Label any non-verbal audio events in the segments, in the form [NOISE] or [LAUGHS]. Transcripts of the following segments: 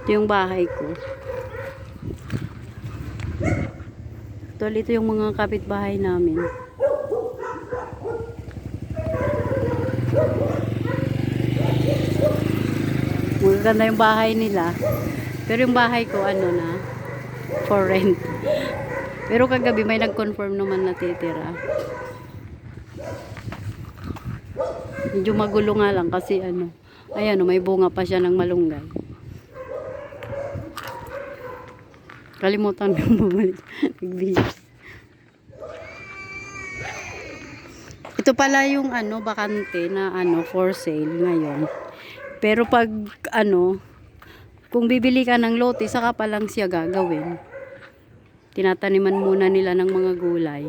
Ito yung bahay ko. Tol, ito yung mga kapitbahay namin. Maganda yung bahay nila. Pero yung bahay ko, ano na, for rent. Pero kagabi may nag-confirm naman na titira. Medyo magulo nga lang kasi ano, ayan, oh, may bunga pa siya ng malunggay. Kalimutan ng [LAUGHS] bumalik. Ito pala yung ano, bakante na ano, for sale ngayon. Pero pag ano, kung bibili ka ng lote, saka pa lang siya gagawin. Tinataniman muna nila ng mga gulay.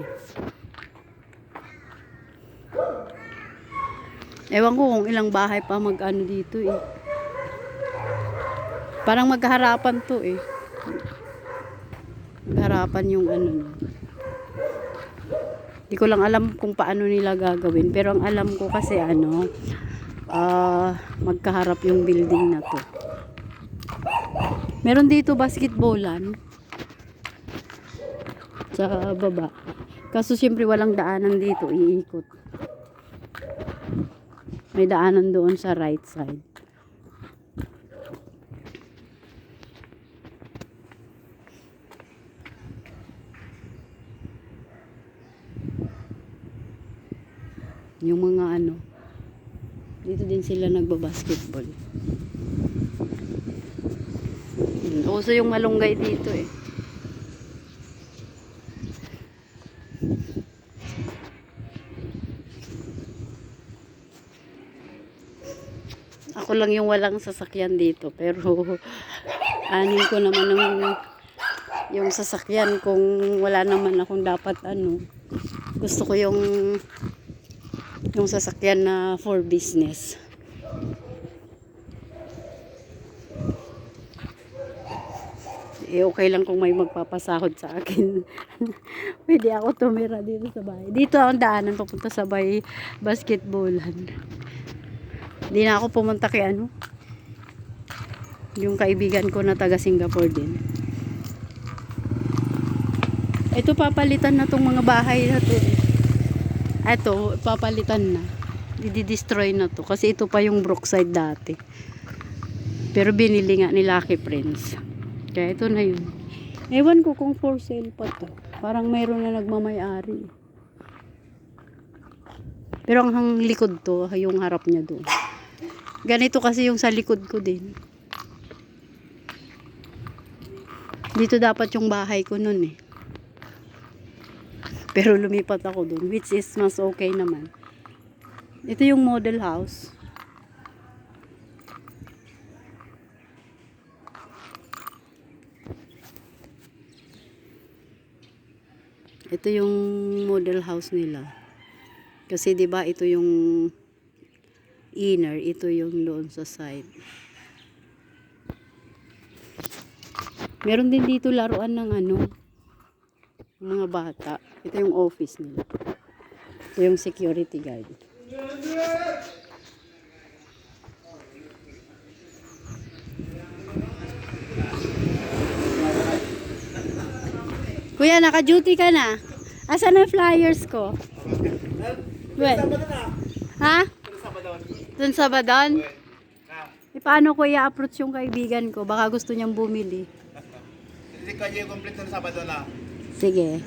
Ewan ko kung ilang bahay pa mag-ano dito eh. Parang magharapan to eh. Magharapan yung ano niya. Hindi ko lang alam kung paano nila gagawin. Pero ang alam ko kasi ano, ah magkaharap yung building na to. Meron dito basketballan sa baba. Kaso siyempre walang daanan dito, iikot. May daanan doon sa right side. Yung mga ano, dito din sila nagbabasketball. Uso yung malunggay dito eh. Ako lang yung walang sasakyan dito. Pero, [LAUGHS] anin ko naman ng yung sasakyan kung wala naman akong dapat ano. Gusto ko yung yung sasakyan na for business. Eh, okay lang kung may magpapasahod sa akin. [LAUGHS] Pwede ako tumira dito sa bahay. Dito ang daanan papunta sa bahay basketballan. Hindi na ako pumunta kay ano. Yung kaibigan ko na taga Singapore din. Ito papalitan na tong mga bahay na to. Ito, papalitan na. Didi-destroy na to. Kasi ito pa yung Brookside dati. Pero binili nga ni Lucky Prince. Kaya ito na yun. Ewan ko kung for sale pa to. Parang mayroon na nagmamayari. Pero ang likod to, yung harap niya doon. Ganito kasi yung sa likod ko din. Dito dapat yung bahay ko nun eh. Pero lumipat ako doon, which is mas okay naman. Ito yung model house. Ito yung model house nila. Kasi 'di ba ito yung inner, ito yung doon sa side. Meron din dito laruan ng ano, mga bata. Ito yung office nila. Ito yung security guard. Kuya, naka-duty ka na. Asan ang flyers ko? Well, ha? sa Badon. Doon sa Badon? E eh, paano ko i-approach yung kaibigan ko? Baka gusto niyang bumili. Hindi kaya complete sa Sabado na. Sige.